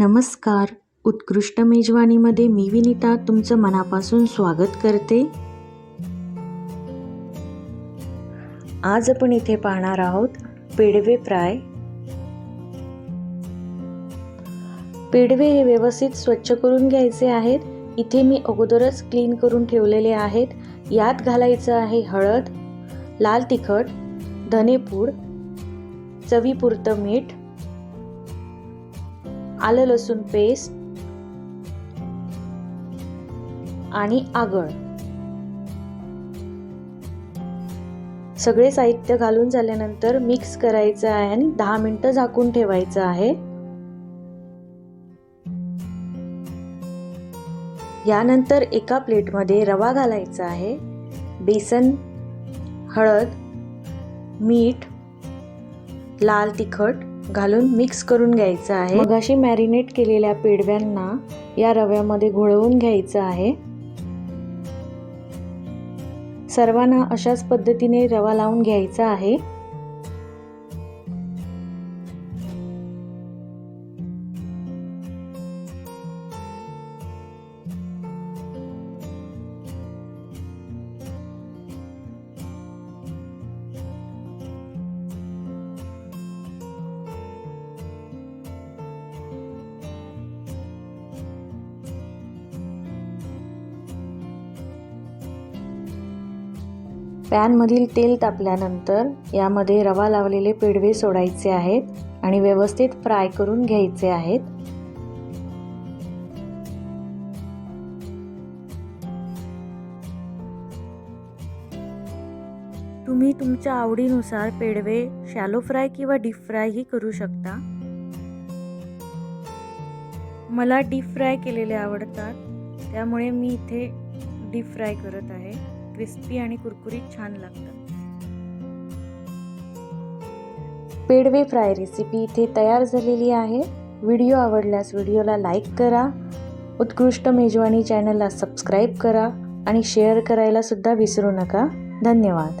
नमस्कार. उत्कृष्ट मेजवानीमध्ये मी विनिता तुमचं मनापासून स्वागत करते. आज आपण इथे पाहणार आहोत पेडवे फ्राय. पेडवे हे व्यवस्थित स्वच्छ करून घ्यायचे आहेत. इथे मी अगोदरच क्लीन करून ठेवलेले आहेत. यात घालायचं आहे हळद लाल तिखट धनेपूड चवीपुरतं मीठ आलं लसूण पेस्ट आणि आगळ. सगळे साहित्य घालून झाल्यानंतर मिक्स करायचं आहे आणि दहा मिनटं झाकून ठेवायचं आहे. यानंतर एका प्लेटमध्ये रवा घालायचा आहे बेसन हळद मीठ लाल तिखट घालून मिक्स करून घ्यायचं आहे. मग अशी मॅरिनेट केलेल्या पेडव्यांना या रव्यामध्ये घोळवून घ्यायचं आहे. सर्वांना अशाच पद्धतीने रवा लावून घ्यायचा आहे. पॅनमधील तेल तापल्यानंतर यामध्ये रवा लावलेले पेडवे सोडायचे आहेत आणि व्यवस्थित फ्राय करून घ्यायचे आहेत. तुम्ही तुमच्या आवडीनुसार पेडवे शॅलो फ्राय किंवा डीप फ्रायही करू शकता. मला डीप फ्राय केलेले आवडतात त्यामुळे मी इथे डीप फ्राय करत आहे. क्रिस्पी आणि कुरकुरीत छान लागतं. पेडवे फ्राय रेसिपी इथे तयार झालेली आहे. व्हिडिओ आवडल्यास व्हिडिओला लाईक करा. उत्कृष्ट मेजवानी चॅनलला सबस्क्राईब करा आणि शेअर करायला सुद्धा विसरू नका. धन्यवाद.